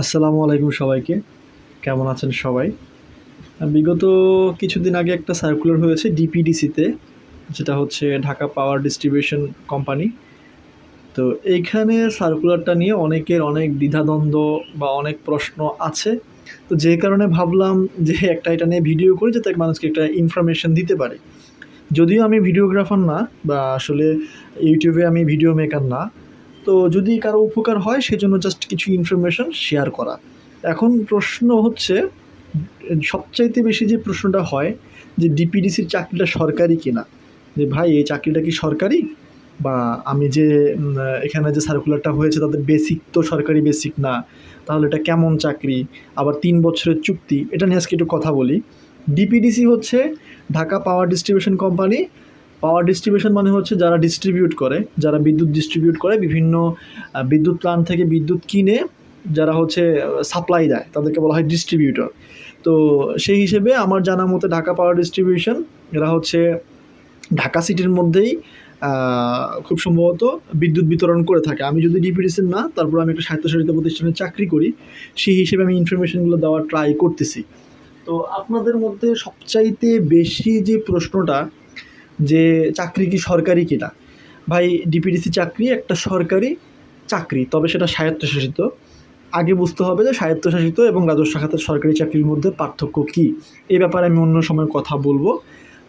আসসালামু আলাইকুম সবাইকে। কেমন আছেন সবাই? বিগত কিছুদিন আগে একটা সার্কুলার হয়েছে ডিপিডিসিতে যেটা হচ্ছে ঢাকা পাওয়ার ডিস্ট্রিবিউশন কোম্পানি তো এইখানে সার্কুলারটা নিয়ে অনেকের অনেক দ্বিধাদ্বন্দ্ব বা অনেক প্রশ্ন আছে। তো যে কারণে ভাবলাম যে একটা এটা নিয়ে ভিডিও করি যাতে মানুষকে একটা ইনফরমেশন দিতে পারে। যদিও আমি ভিডিওগ্রাফার না বা আসলে ইউটিউবে আমি ভিডিও মেকার না তো যদি কারও উপকার হয়, সেজন্য জাস্ট কিছু ইনফরমেশন শেয়ার করা। এখন প্রশ্ন হচ্ছে, সবচাইতে বেশি যে প্রশ্নটা হয়, যে ডিপিডিসির চাকরিটা সরকারি কিনা? যে ভাই, এই চাকরিটা কি সরকারি? বা আমি যে এখানে যে সার্কুলারটা হয়েছে, তাদের বেসিক তো সরকারি বেসিক না। তাহলে এটা কেমন চাকরি? আবার তিন বছরের চুক্তি, এটা নিয়ে আজকে একটু কথা বলি। ডিপিডিসি হচ্ছে Dhaka power distribution company power distribution মানে হচ্ছে যারা ডিস্ট্রিবিউট করে, যারা বিদ্যুৎ ডিস্ট্রিবিউট করে, বিভিন্ন বিদ্যুৎ প্লান্ট থেকে বিদ্যুৎ কিনে যারা হচ্ছে সাপ্লাই দেয়, তাদেরকে বলা হয় ডিস্ট্রিবিউটর তো সেই হিসেবে আমার জানা মতে ঢাকা পাওয়ার ডিস্ট্রিবিউশন এরা হচ্ছে ঢাকা সিটির মধ্যেই খুব সম্ভবত বিদ্যুৎ বিতরণ করে থাকে। আমি যদি ডিপিডিসির না, তারপর আমি একটা স্বায়ত্তশাসিত প্রতিষ্ঠানে চাকরি করি, সেই হিসেবে আমি ইনফরমেশনগুলো দেওয়ার ট্রাই করতেছি। তো আপনাদের মধ্যে সবচাইতে বেশি যে প্রশ্নটা যে চাকরি কি সরকারি কিনা। ভাই ডিপিডিসি চাকরি, একটা সরকারি চাকরি, তবে সেটা স্বায়ত্তশাসিত। আগে বুঝতে হবে যে স্বায়ত্তশাসিত এবং রাজস্ব খাতের সরকারি চাকরির মধ্যে পার্থক্য কী। এ ব্যাপারে আমি অন্য সময় কথা বলব।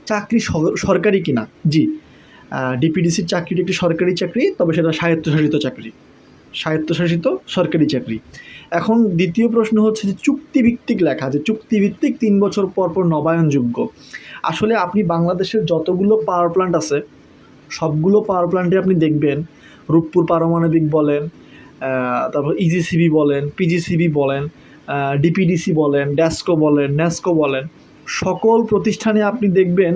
চাকরি সরকারি কিনা? জি। ডিপিডিসির চাকরিটি একটি সরকারি চাকরি, তবে সেটা স্বায়ত্তশাসিত চাকরি। স্বায়ত্তশাসিত সরকারি চাকরি। এখন দ্বিতীয় প্রশ্ন হচ্ছে যে চুক্তিভিত্তিক লেখা, যে চুক্তিভিত্তিক তিন বছর পর পর নবায়নযোগ্য। আসলে আপনি বাংলাদেশের যতগুলো পাওয়ার প্ল্যান্ট আছে, সবগুলো পাওয়ার প্ল্যান্টে আপনি দেখবেন, রূপপুর পারমাণবিক বলেন তারপর ইজিসিবি বলেন পিজিসিবি বলেন ডিপিডিসি বলেন ড্যাসকো বলেন ন্যাসকো বলেন, সকল প্রতিষ্ঠানে আপনি দেখবেন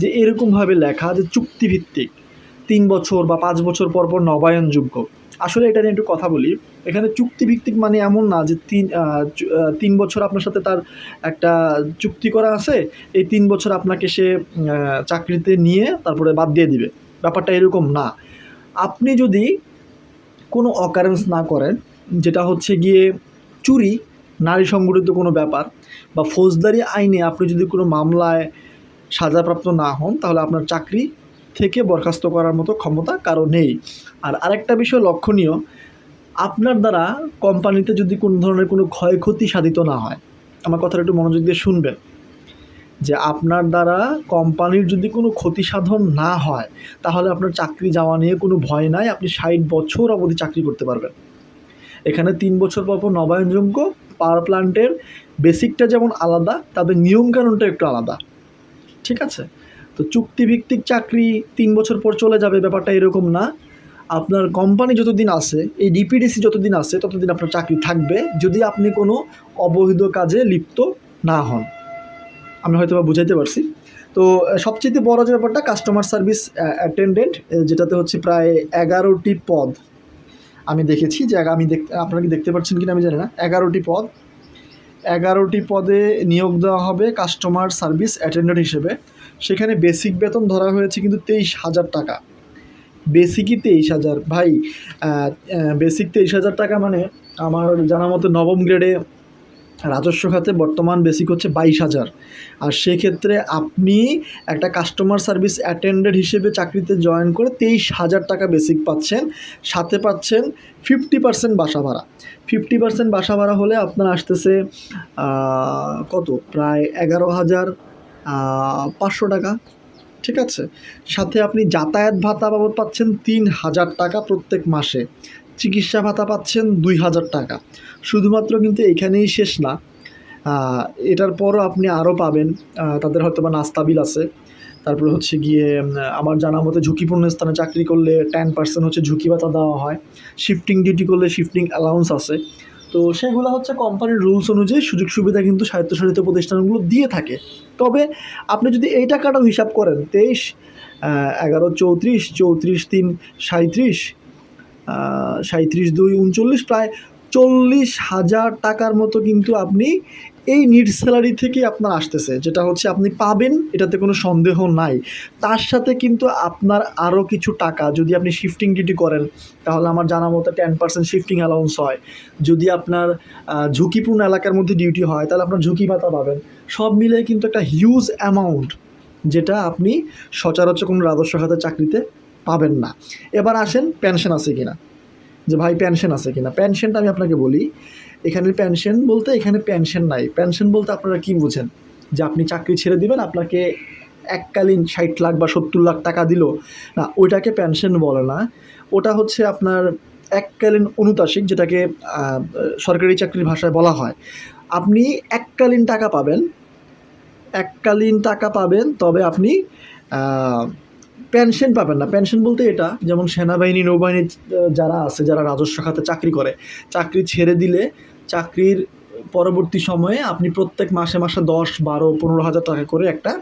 যে এরকমভাবে লেখা যে চুক্তিভিত্তিক, তিন বছর বা পাঁচ বছর পর পর নবায়নযোগ্য। আসলে এটা নিয়ে একটু কথা বলি। এখানে চুক্তিভিত্তিক মানে এমন না যে তিন তিন বছর আপনার সাথে তার একটা চুক্তি করা আছে, এই তিন বছর আপনাকে সে চাকরিতে নিয়ে তারপরে বাদ দিয়ে দিবে। ব্যাপারটা এরকম না। আপনি যদি কোনো অকারেন্স না করেন, যেটা হচ্ছে গিয়ে চুরি, নারী সংগঠিত কোনো ব্যাপার বা ফৌজদারি আইনে আপনি যদি কোনো মামলায় সাজাপ্রাপ্ত না হন, তাহলে আপনার চাকরি থেকে বরখাস্ত করার মতো ক্ষমতা কারও নেই। আর আরেকটা বিষয় লক্ষণীয়, আপনার দ্বারা কোম্পানিতে যদি কোনো ধরনের কোনো ক্ষয়ক্ষতি সাধিত না হয়, আমার কথাটা একটু মনোযোগ দিয়ে শুনবেন। যে আপনার দ্বারা কোম্পানির যদি কোনো ক্ষতি সাধন না হয়, তাহলে আপনার চাকরি যাওয়া নিয়ে কোনো ভয় নাই, আপনি ষাট বছর অবধি চাকরি করতে পারবেন। এখানে তিন বছর পর পর নবায়নযোগ্য পাওয়ার প্ল্যান্টের বেসিকটা যেমন আলাদা, তাদের নিয়মকানুনটা একটু আলাদা। ঠিক আছে? তো চুক্তিভিত্তিক চাকরি তিন বছর পর চলে যাবে, ব্যাপারটা এরকম না। আপনার কোম্পানি যতদিন আছে, এই ডিপিডিসি যতদিন আছে, ততদিন আপনার চাকরি থাকবে, যদি আপনি কোনো অবৈধ কাজে লিপ্ত না হন। আমি হয়তো বা বুঝাইতে পারছি। তো, সবচেয়ে বড় যে ব্যাপারটা কাস্টমার সার্ভিস অ্যাটেন্ডেন্ট যেটাতে হচ্ছে প্রায় এগারোটি পদ। আমি দেখেছি যে আমি দেখতে আপনারা কি দেখতে পাচ্ছেন কিনা আমি জানি না। এগারোটি পদ। এগারোটি পদে নিয়োগ দেওয়া হবে কাস্টমার সার্ভিস অ্যাটেন্ডেন্ট হিসেবে। সেখানে বেসিক বেতন ধরা হয়েছে কিন্তু তেইশ হাজার টাকা। বেসিকই তেইশ হাজার। ভাই বেসিক তেইশ হাজার টাকা মানে আমার জানা মতো নবম গ্রেডে রাজস্ব খাতে বর্তমান বেসিক হচ্ছে বাইশ হাজার। আর সেক্ষেত্রে আপনি একটা কাস্টমার সার্ভিস অ্যাটেন্ডেন্ট হিসেবে চাকরিতে জয়েন করে তেইশ হাজার টাকা বেসিক পাচ্ছেন। সাথে পাচ্ছেন ফিফটি পার্সেন্ট বাসা ভাড়া। ফিফটি পার্সেন্ট বাসা ভাড়া হলে আপনার আসতেছে কত? প্রায় এগারো হাজার পাঁচশো টাকা, ঠিক আছে? সাথে আপনি যাতায়াত ভাতা বাবদ পাচ্ছেন তিন হাজার টাকা প্রত্যেক মাসে। চিকিৎসা ভাতা পাচ্ছেন দুই হাজার টাকা। শুধুমাত্র কিন্তু এখানেই শেষ না। এটার পরও আপনি আরও পাবেন। তাদের হয়তো বা নাস্তা বিল আছে। তারপরে হচ্ছে গিয়ে আমার জানা মতে ঝুঁকিপূর্ণ স্থানে চাকরি করলে টেন পার্সেন্ট হচ্ছে ঝুঁকি ভাতা দেওয়া হয়। শিফটিং ডিউটি করলে শিফটিং অ্যালাউন্স আছে। তো সেগুলো হচ্ছে কোম্পানির রুলস অনুযায়ী সুযোগ সুবিধা কিন্তু স্বায়ত্তশাসিত প্রতিষ্ঠানগুলো দিয়ে থাকে। তবে আপনি যদি এই টাকাটাও হিসাব করেন, তেইশ এগারো, চৌত্রিশ চৌত্রিশ, তিন সাঁত্রিশ সাঁত্রিশ দুই, উনচল্লিশ, প্রায় চল্লিশ হাজার টাকার মতো কিন্তু আপনি এই নিট স্যালারি থেকেই আপনার আসতেছে, যেটা হচ্ছে আপনি পাবেন, এটাতে কোনো সন্দেহ নাই। তার সাথে কিন্তু আপনার আরও কিছু টাকা, যদি আপনি শিফটিং ডিউটি করেন, তাহলে আমার জানা মতো টেন পার্সেন্ট শিফটিং অ্যালাউন্স হয়। যদি আপনার ঝুঁকিপূর্ণ এলাকার মধ্যে ডিউটি হয়, তাহলে আপনার ঝুঁকি ভাতা পাবেন। সব মিলে কিন্তু একটা হিউজ অ্যামাউন্ট যেটা আপনি সচরাচর কোনো রাজস্ব খাতে চাকরিতে পাবেন না। এবার আসেন পেনশন আছে কিনা? যে ভাই পেনশন আছে কিনা? পেনশনটা আমি আপনাকে বলি এখানে পেনশন বলতে এখানে পেনশন নাই। পেনশন বলতে আপনারা কি বুঝেন? যে আপনি চাকরি ছেড়ে দিবেন, আপনাকে এককালীন ষাট লাখ বা সত্তর লাখ টাকা দিল। না, ওইটাকে পেনশন বলে না। ওটা হচ্ছে আপনার এককালীন অনুতাসিক যেটাকে সরকারি চাকরির ভাষায় বলা হয়। আপনি এককালীন টাকা পাবেন। এককালীন টাকা পাবেন, তবে আপনি পেনশন পাবেন না। পেনশন বলতে এটা, যেমন সেনাবাহিনী, নৌবাহিনী যারা আছে, যারা রাজস্ব খাতে চাকরি করে, চাকরি ছেড়ে দিলে চাকরির পরবর্তী সময়ে আপনি প্রত্যেক মাসে মাসে দশ, বারো, পনেরো হাজার টাকা করে একটা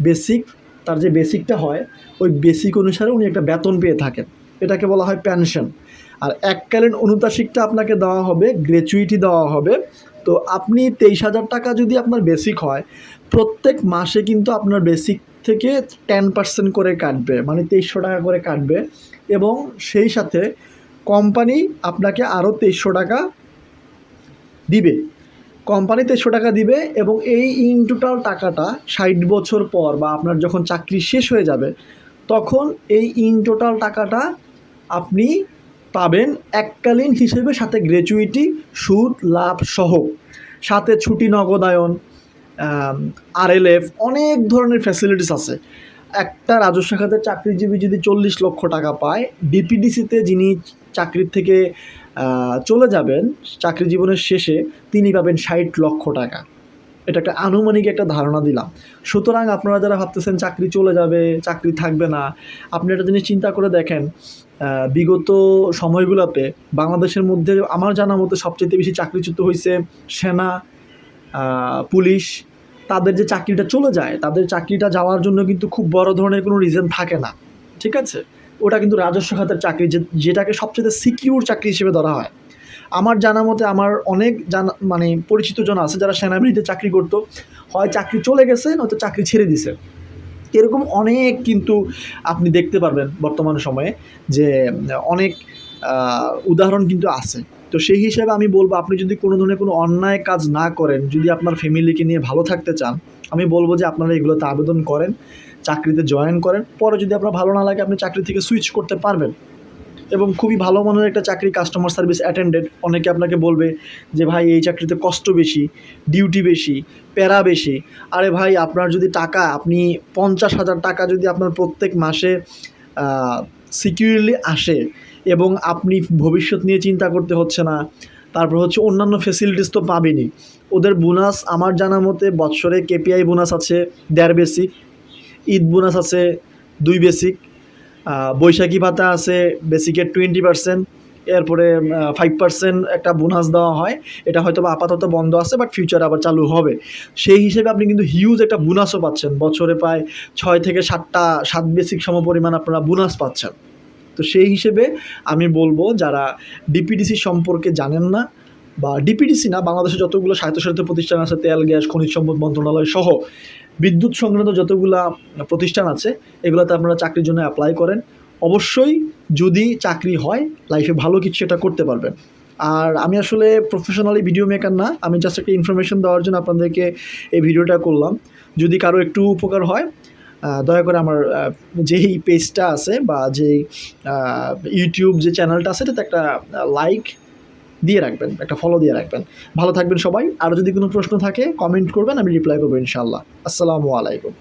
বেসিক তার যে বেসিকটা হয়, ওই বেসিক অনুসারে উনি একটা বেতন পেয়ে থাকেন। এটাকে বলা হয় পেনশন আর এককালীন অনুতাসিকটা আপনাকে দেওয়া হবে গ্র্যাচুইটি দেওয়া হবে। তো আপনি তেইশ হাজার টাকা যদি আপনার বেসিক হয়, প্রত্যেক মাসে কিন্তু আপনার বেসিক থেকে টেন পার্সেন্ট করে কাটবে মানে তেইশশো টাকা করে কাটবে। এবং সেই সাথে কোম্পানি আপনাকে আরও তেইশশো টাকা দিবে। কোম্পানি তেইশশো টাকা দিবে এবং এই ইন টোটাল টাকাটা ষাট বছর পর বা আপনার যখন চাকরি শেষ হয়ে যাবে, তখন এই ইন টোটাল টাকাটা আপনি পাবেন এককালীন হিসেবে সাথে গ্র্যাচুইটি, সুদ, লাভ সহ। সাথে ছুটি নগদায়ন আরএলএফ, অনেক ধরনের ফ্যাসিলিটিস আছে। একটা রাজস্ব খাতের চাকরিজীবী যদি চল্লিশ লক্ষ টাকা পায় ডিপিডিসিতে যিনি চাকরির থেকে চলে যাবেন চাকরি জীবনের শেষে, তিনি পাবেন ষাট লক্ষ টাকা। এটা একটা আনুমানিক একটা ধারণা দিলাম। সুতরাং আপনারা যারা ভাবতেছেন চাকরি চলে যাবে, চাকরি থাকবে না, আপনি একটা জিনিস চিন্তা করে দেখেন বিগত সময়গুলোতে বাংলাদেশের মধ্যে আমার জানা মতো সবচেয়ে বেশি চাকরিচ্যুত হয়েছে সেনা পুলিশ। তাদের যে চাকরিটা চলে যায়, তাদের চাকরিটা যাওয়ার জন্য কিন্তু খুব বড় ধরনের কোনো রিজন থাকে না। ঠিক আছে? ওটা কিন্তু রাজস্ব খাতের চাকরি যেটাকে সবচেয়ে সিকিউর চাকরি হিসেবে ধরা হয়। আমার জানা মতে আমার অনেক জানা মানে পরিচিত জন আছে যারা সেনাবাহিনীতে চাকরি করতো। হয় চাকরি চলে গেছে, নয়তো চাকরি ছেড়ে দিছে। এরকম অনেক কিন্তু আপনি দেখতে পারবেন বর্তমান সময়ে যে, অনেক উদাহরণ কিন্তু আছে। তো সেই হিসাবে আমি বলব, আপনি যদি কোনো ধরনের কোনো অন্যায় কাজ না করেন, যদি আপনার ফ্যামিলিকে নিয়ে ভালো থাকতে চান, আমি বলব যে আপনারা এগুলোতে আবেদন করেন। চাকরিতে জয়েন করেন। পরে যদি আপনার ভালো না লাগে, আপনি চাকরি থেকে সুইচ করতে পারবেন। এবং খুবই ভালো মানের একটা চাকরি কাস্টমার সার্ভিস অ্যাটেন্ডেন্ট অনেকে আপনাকে বলবে যে, ভাই, এই চাকরিতে কষ্ট বেশি ডিউটি বেশি, প্যারা বেশি। আরে ভাই, আপনার যদি টাকা, আপনি পঞ্চাশ হাজার টাকা যদি আপনার প্রত্যেক মাসে সিকিউরলি আসে এবং আপনি ভবিষ্যৎ নিয়ে চিন্তা করতে হচ্ছে না, তারপর হচ্ছে অন্যান্য ফেসিলিটিস তো পাবেনই। ওদের বোনাস আমার জানা মতে বৎসরে কেপিআই বোনাস আছে, দেড় বেসিক ঈদ বোনাস আছে দুই বেসিক বৈশাখী ভাতা আছে বেসিকের টোয়েন্টি পার্সেন্ট এরপরে ফাইভ পার্সেন্ট একটা বোনাস দেওয়া হয়। এটা হয়তো বা আপাতত বন্ধ আছে বাট ফিউচারে আবার চালু হবে। সেই হিসেবে আপনি কিন্তু হিউজ একটা বোনাসও পাচ্ছেন। বছরে প্রায় ছয় থেকে সাতটা, সাত বেসিক সম পরিমাণ আপনারা বোনাস পাচ্ছেন। তো সেই হিসেবে আমি বলব, যারা ডিপিডিসি সম্পর্কে জানেন না, বা ডিপিডিসি না, বাংলাদেশে যতগুলো স্বায়ত্তশাসিত প্রতিষ্ঠান আছে, তেল, গ্যাস, খনিজ সম্পদ মন্ত্রণালয় সহ বিদ্যুৎ সংক্রান্ত যতগুলা প্রতিষ্ঠান আছে, এগুলোতে আপনারা চাকরির জন্য অ্যাপ্লাই করেন। অবশ্যই যদি চাকরি হয় লাইফে ভালো কিছু এটা করতে পারবেন। আর আমি আসলে প্রফেশনালি ভিডিও মেকার না, আমি জাস্ট একটা ইনফরমেশন দেওয়ার জন্য আপনাদেরকে এই ভিডিওটা করলাম। যদি কারও একটু উপকার হয় দয়া করে আমার যেই পেজটা আছে বা যেই ইউটিউব যে চ্যানেলটা আছে, এটাতে একটা লাইক দিয়ে রাখবেন, একটা ফলো দিয়ে রাখবেন। ভালো থাকবেন সবাই। আর যদি কোনো প্রশ্ন থাকে কমেন্ট করবেন, আমি রিপ্লাই করব ইনশাল্লাহ আসসালামু আলাইকুম।